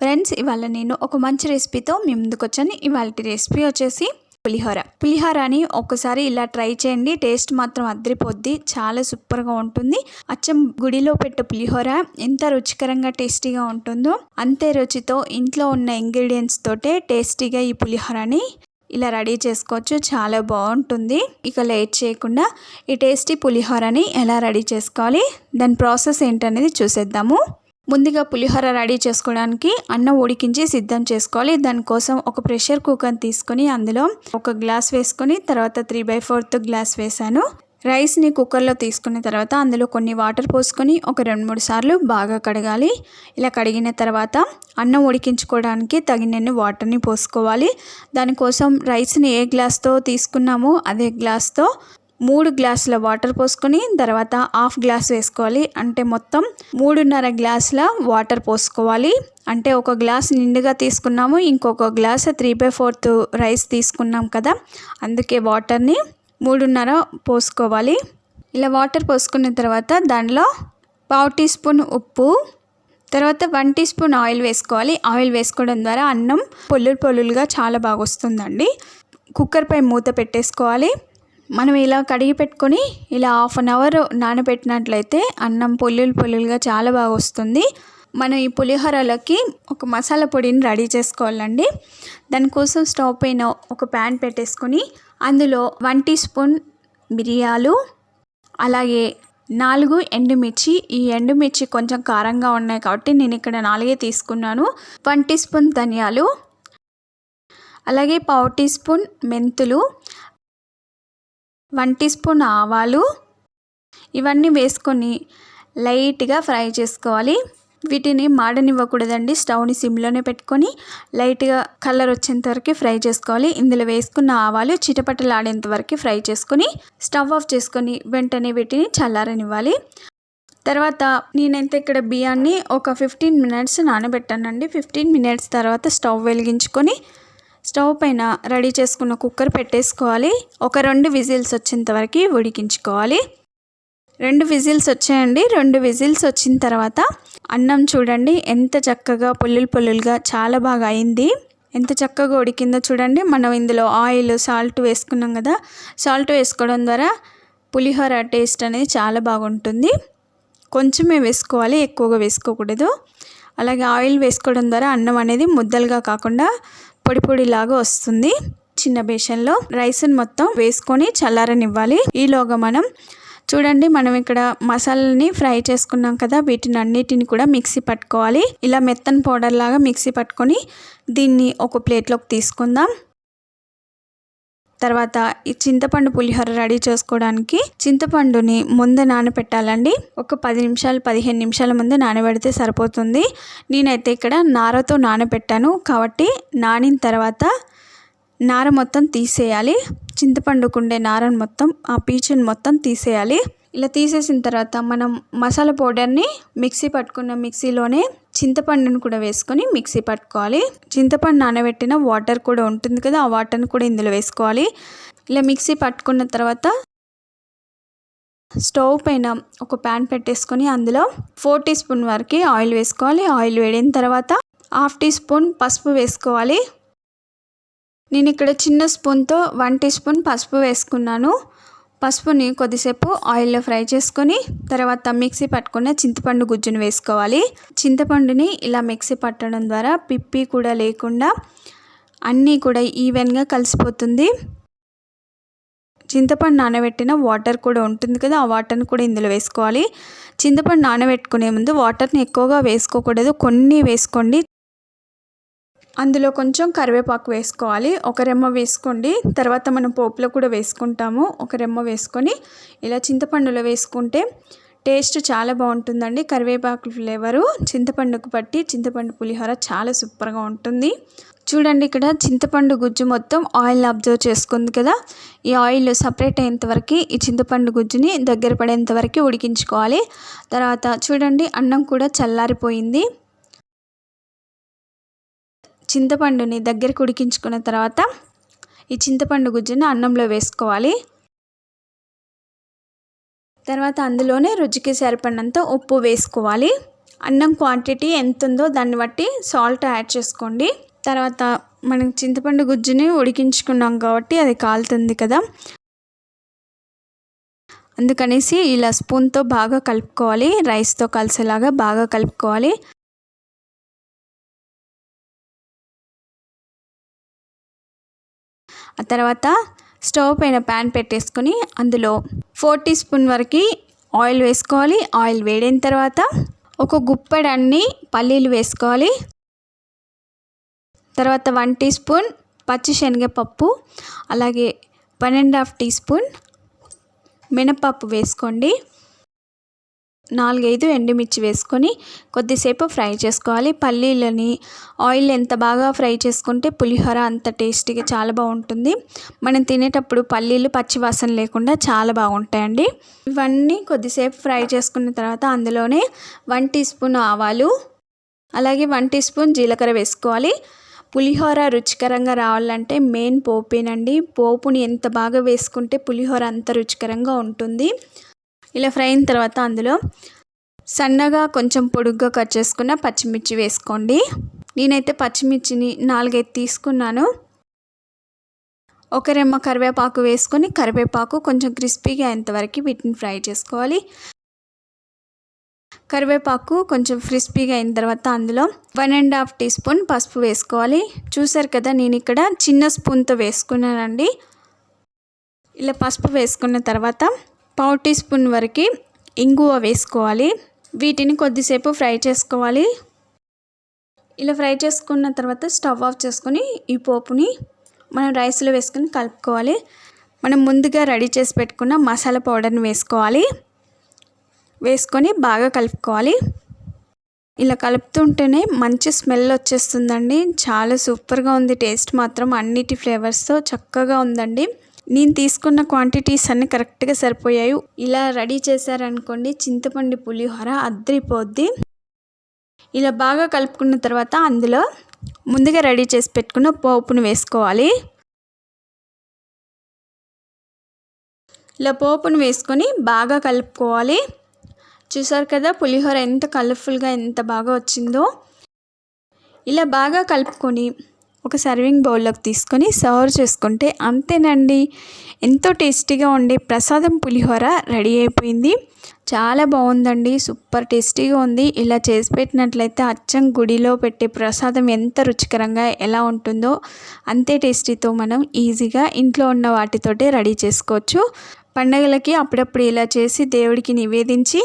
Friends ఇవాళ నేను ఒక మంచి రెసిపీతో మీ ముందుకు వచ్చాను ఇవాళ రెసిపీ వచ్చేసి పులిహోర. పులిహోరని ఒక్కసారి ఇలా ట్రై చేయండి. టేస్ట్ మాత్రం అద్దరిపోద్ది చాలా సూపర్గా ఉంటుంది. అచ్చం గుడిలో పెట్టే పులిహోర ఎంత రుచికరంగా టేస్టీగా ఉంటుందో అంతే రుచితో ఇంట్లో ఉన్న ఇంగ్రీడియంట్స్ తోటే టేస్టీగా ఈ పులిహోరని ఇలా రెడీ చేసుకోవచ్చు. చాలా బాగుంటుంది. ఇక లేట్ చేయకుండా ఈ టేస్టీ పులిహోరని ఎలా రెడీ చేసుకోవాలి దాని ప్రాసెస్ ఏంటనేది చూసేద్దాము. ముందుగా పులిహోర రెడీ చేసుకోవడానికి అన్నం ఉడికించి సిద్ధం చేసుకోవాలి. దానికోసం ఒక ప్రెషర్ కుక్కర్ తీసుకొని అందులో ఒక గ్లాస్ వేసుకొని తర్వాత త్రీ బై ఫోర్త్ గ్లాస్ వేసాను. రైస్ని కుక్కర్లో తీసుకున్న తర్వాత అందులో కొన్ని వాటర్ పోసుకొని ఒక రెండు మూడు సార్లు బాగా కడగాలి. ఇలా కడిగిన తర్వాత అన్నం ఉడికించుకోవడానికి తగినన్ని వాటర్ని పోసుకోవాలి. దానికోసం రైస్ని ఏ గ్లాస్తో తీసుకున్నామో అదే గ్లాస్తో మూడు గ్లాసుల వాటర్ పోసుకొని తర్వాత హాఫ్ గ్లాస్ వేసుకోవాలి. అంటే మొత్తం మూడున్నర గ్లాసుల వాటర్ పోసుకోవాలి. అంటే ఒక గ్లాస్ నిండుగా తీసుకున్నాము. ఇంకొక glass three by fourth rice తీసుకున్నాం కదా. అందుకే వాటర్ని మూడున్నర పోసుకోవాలి. ఇలా వాటర్ పోసుకున్న తర్వాత దానిలో పావు టీ స్పూన్ ఉప్పు తర్వాత వన్ టీ స్పూన్ ఆయిల్ వేసుకోవాలి. ఆయిల్ వేసుకోవడం ద్వారా అన్నం పొల్లులు పొల్లులుగా చాలా బాగా వస్తుందండి. కుక్కర్పై మూత పెట్టేసుకోవాలి. మనం ఇలా కడిగి పెట్టుకొని ఇలా హాఫ్ అన్ అవర్ నానబెట్టినట్లయితే అన్నం పొల్లులు పొల్లులుగా చాలా బాగా వస్తుంది. మనం ఈ పులిహోరలోకి ఒక మసాలా పొడిని రెడీ చేసుకోవాలండి. దానికోసం స్టవ్ పైన ఒక ప్యాన్ పెట్టేసుకొని అందులో వన్ టీ స్పూన్ మిరియాలు అలాగే నాలుగు ఎండుమిర్చి. ఈ ఎండుమిర్చి కొంచెం కారంగా ఉన్నాయి కాబట్టి నేను ఇక్కడ నాలుగే తీసుకున్నాను. వన్ టీ స్పూన్ ధనియాలు అలాగే పావు టీ స్పూన్ మెంతులు వన్ టీ స్పూన్ ఆవాలు. ఇవన్నీ వేసుకొని లైట్గా ఫ్రై చేసుకోవాలి. వీటిని మాడనివ్వకూడదండి. స్టవ్ని సిమ్లోనే పెట్టుకొని లైట్గా కలర్ వచ్చేంత వరకు ఫ్రై చేసుకోవాలి. ఇందులో వేసుకున్న ఆవాలు చిటపటలాడేంత వరకు ఫ్రై చేసుకొని స్టవ్ ఆఫ్ చేసుకొని వెంటనే వీటిని చల్లారనివ్వాలి. తర్వాత నేనైతే ఇక్కడ బియ్యాన్ని ఒక ఫిఫ్టీన్ మినిట్స్ నానబెట్టానండి. ఫిఫ్టీన్ మినిట్స్ తర్వాత స్టవ్ వెలిగించుకొని స్టవ్ పైన రెడీ చేసుకున్న కుక్కర్ పెట్టేసుకోవాలి. ఒక రెండు విజిల్స్ వచ్చేంత వరకు ఉడికించుకోవాలి. రెండు విజిల్స్ వచ్చాయండి. రెండు విజిల్స్ వచ్చిన తర్వాత అన్నం చూడండి ఎంత చక్కగా పొల్లులు పొల్లులుగా చాలా బాగా అయింది. ఎంత చక్కగా ఉడికిందో చూడండి. మనం ఇందులో ఆయిల్ సాల్ట్ వేసుకున్నాం కదా. సాల్ట్ వేసుకోవడం ద్వారా పులిహోర టేస్ట్ అనేది చాలా బాగుంటుంది. కొంచెమే వేసుకోవాలి ఎక్కువగా వేసుకోకూడదు. అలాగే ఆయిల్ వేసుకోవడం ద్వారా అన్నం అనేది ముద్దలుగా కాకుండా పొడి పొడిలాగా వస్తుంది చిన్న బేషన్లో. రైస్ని మొత్తం వేసుకొని చల్లారనివ్వాలి. ఈలోగా మనం చూడండి మనం ఇక్కడ మసాలాని ఫ్రై చేసుకున్నాం కదా వీటిని అన్నిటిని కూడా మిక్సీ పట్టుకోవాలి. ఇలా మెత్తని పౌడర్ లాగా మిక్సీ పట్టుకొని దీన్ని ఒక ప్లేట్లోకి తీసుకుందాం. తర్వాత ఈ చింతపండు పులిహోర రెడీ చేసుకోవడానికి చింతపండుని ముందు నానబెట్టాలండి ఒక పది నిమిషాలు పదిహేను నిమిషాల ముందు నానబెడితే సరిపోతుంది. నేనైతే ఇక్కడ నారతో నానబెట్టాను. కాబట్టి నానిన తర్వాత నార మొత్తం తీసేయాలి. చింతపండుకుండే నారను మొత్తం ఆ పీచుని మొత్తం తీసేయాలి. ఇలా తీసేసిన తర్వాత మనం మసాలా పౌడర్ని మిక్సీ పట్టుకున్న మిక్సీలోనే చింతపండును కూడా వేసుకొని మిక్సీ పట్టుకోవాలి. చింతపండు నానబెట్టిన వాటర్ కూడా ఉంటుంది కదా ఆ వాటర్ని కూడా ఇందులో వేసుకోవాలి. ఇలా మిక్సీ పట్టుకున్న తర్వాత స్టవ్ పైన ఒక ప్యాన్ పెట్టేసుకొని అందులో ఫోర్ టీ స్పూన్ వరకు ఆయిల్ వేసుకోవాలి. ఆయిల్ వేడిన తర్వాత హాఫ్ టీ స్పూన్ పసుపు వేసుకోవాలి. నేను ఇక్కడ చిన్న స్పూన్తో వన్ టీ స్పూన్ పసుపు వేసుకున్నాను. పసుపుని కొద్దిసేపు ఆయిల్లో ఫ్రై చేసుకొని తర్వాత మిక్సీ పట్టుకున్న చింతపండు గుజ్జును వేసుకోవాలి. చింతపండుని ఇలా మిక్సీ పట్టడం ద్వారా పిప్పి కూడా లేకుండా అన్నీ కూడా ఈవెన్గా కలిసిపోతుంది. చింతపండు నానబెట్టిన వాటర్ కూడా ఉంటుంది కదా ఆ వాటర్ని కూడా ఇందులో వేసుకోవాలి. చింతపండు నానబెట్టుకునే ముందు వాటర్ని ఎక్కువగా వేసుకోకూడదు. కొన్ని వేసుకోండి. అందులో కొంచెం కరివేపాకు వేసుకోవాలి. ఒక రెమ్మ వేసుకోండి. తర్వాత మనం పోపులో కూడా వేసుకుంటాము. ఒక రెమ్మ వేసుకొని ఇలా చింతపండులో వేసుకుంటే టేస్ట్ చాలా బాగుంటుందండి. కరివేపాకు ఫ్లేవరు చింతపండుకు పట్టి చింతపండు పులిహోర చాలా సూపర్గా ఉంటుంది. చూడండి ఇక్కడ చింతపండు గుజ్జు మొత్తం ఆయిల్ అబ్జర్వ్ చేసుకుంది కదా. ఈ ఆయిల్ సపరేట్ అయ్యేంత వరకు ఈ చింతపండు గుజ్జుని దగ్గర పడేంతవరకు ఉడికించుకోవాలి. తర్వాత చూడండి అన్నం కూడా చల్లారిపోయింది. చింతపండుని దగ్గరికి ఉడికించుకున్న తర్వాత ఈ చింతపండు గుజ్జుని అన్నంలో వేసుకోవాలి. తర్వాత అందులోనే రుచికి సరిపడినంత ఉప్పు వేసుకోవాలి. అన్నం క్వాంటిటీ ఎంత ఉందో దాన్ని బట్టి సాల్ట్ యాడ్ చేసుకోండి. తర్వాత మనం చింతపండు గుజ్జుని ఉడికించుకున్నాం కాబట్టి అది కాలుతుంది కదా. అందుకనేసి ఇలా స్పూన్తో బాగా కలుపుకోవాలి. రైస్తో కలిసేలాగా బాగా కలుపుకోవాలి. ఆ తర్వాత స్టవ్ పైన ప్యాన్ పెట్టేసుకొని అందులో ఫోర్ టీ స్పూన్ వరకు ఆయిల్ వేసుకోవాలి. ఆయిల్ వేడైన తర్వాత ఒక గుప్పెడన్ని పల్లీలు వేసుకోవాలి. తర్వాత వన్ టీ స్పూన్ పచ్చి శనగపప్పు అలాగే one and half teaspoon మినపప్పు వేసుకోండి. నాలుగైదు ఎండుమిర్చి వేసుకొని కొద్దిసేపు ఫ్రై చేసుకోవాలి. పల్లీలని ఆయిల్ ఎంత బాగా ఫ్రై చేసుకుంటే పులిహోర అంత టేస్టీగా చాలా బాగుంటుంది. మనం తినేటప్పుడు పల్లీలు పచ్చివాసన లేకుండా చాలా బాగుంటాయండి. ఇవన్నీ కొద్దిసేపు ఫ్రై చేసుకున్న తర్వాత అందులోనే వన్ టీ స్పూన్ ఆవాలు అలాగే వన్ టీ స్పూన్ జీలకర్ర వేసుకోవాలి. పులిహోర రుచికరంగా రావాలంటే మెయిన్ పోపేనండి. పోపుని ఎంత బాగా వేసుకుంటే పులిహోర అంత రుచికరంగా ఉంటుంది. ఇలా ఫ్రై అయిన తర్వాత అందులో సన్నగా కొంచెం పొడుగ్గా కట్ చేసుకున్న పచ్చిమిర్చి వేసుకోండి. నేనైతే పచ్చిమిర్చిని నాలుగైదు తీసుకున్నాను. ఒక రెమ్మ కరివేపాకు వేసుకొని కరివేపాకు కొంచెం క్రిస్పీగా అయ్యేంతవరకు వీటిని ఫ్రై చేసుకోవాలి. కరివేపాకు కొంచెం క్రిస్పీగా అయిన తర్వాత అందులో one and half teaspoon పసుపు వేసుకోవాలి. చూసారు కదా నేను ఇక్కడ చిన్న స్పూన్తో వేసుకున్నానండి. ఇలా పసుపు వేసుకున్న తర్వాత పావు టీ స్పూన్ వరకు ఇంగువ వేసుకోవాలి. వీటిని కొద్దిసేపు ఫ్రై చేసుకోవాలి. ఇలా ఫ్రై చేసుకున్న తర్వాత స్టవ్ ఆఫ్ చేసుకొని ఈ పోపుని మనం రైస్లో వేసుకొని కలుపుకోవాలి. మనం ముందుగా రెడీ చేసి పెట్టుకున్న మసాలా పౌడర్ని వేసుకోవాలి. వేసుకొని బాగా కలుపుకోవాలి. ఇలా కలుపుతుంటేనే మంచి స్మెల్ వచ్చేస్తుందండి. చాలా సూపర్గా ఉంది. టేస్ట్ మాత్రం అన్నిటి ఫ్లేవర్స్తో చక్కగా ఉందండి. నేను తీసుకున్న క్వాంటిటీస్ అన్నీ కరెక్ట్గా సరిపోయాయి. ఇలా రెడీ చేశారనుకోండి చింతపండు పులిహోర అద్దరిపోద్ది. ఇలా బాగా కలుపుకున్న తర్వాత అందులో ముందుగా రెడీ చేసి పెట్టుకున్న పోపును వేసుకోవాలి. ఇలా పోపును వేసుకొని బాగా కలుపుకోవాలి. చూసారు కదా పులిహోర ఎంత కలర్ఫుల్గా ఎంత బాగా వచ్చిందో. ఇలా బాగా కలుపుకొని ఒక సర్వింగ్ బౌల్లోకి తీసుకొని సర్వ్ చేసుకుంటే అంతేనండి. ఎంతో టేస్టీగా ఉండే ప్రసాదం పులిహోర రెడీ అయిపోయింది. చాలా బాగుందండి. సూపర్ టేస్టీగా ఉంది. ఇలా చేసి పెట్టినట్లయితే అచ్చం గుడిలో పెట్టే ప్రసాదం ఎంత రుచికరంగా ఎలా ఉంటుందో అంతే టేస్టీతో మనం ఈజీగా ఇంట్లో ఉన్న వాటితోటే రెడీ చేసుకోవచ్చు. పండగలకి అప్పుడప్పుడు ఇలా చేసి దేవుడికి నివేదించి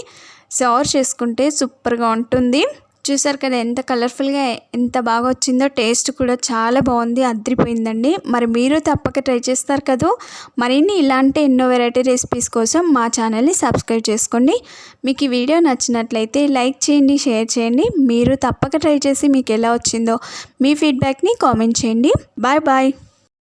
సర్వ్ చేసుకుంటే సూపర్గా ఉంటుంది. చూసారు కదా ఎంత కలర్ఫుల్గా ఎంత బాగా వచ్చిందో టేస్ట్ కూడా చాలా బాగుంది అదిరిపోయిందండి. మరి మీరు తప్పక ట్రై చేస్తారు కదా? మరిన్ని ఇలాంటి ఎన్నో వెరైటీ రెసిపీస్ కోసం మా ఛానల్ని సబ్స్క్రైబ్ చేసుకోండి. మీకు ఈ వీడియో నచ్చినట్లయితే లైక్ చేయండి షేర్ చేయండి. మీరు తప్పక ట్రై చేసి మీకు ఎలా వచ్చిందో మీ ఫీడ్బ్యాక్ని కామెంట్ చేయండి. Bye bye.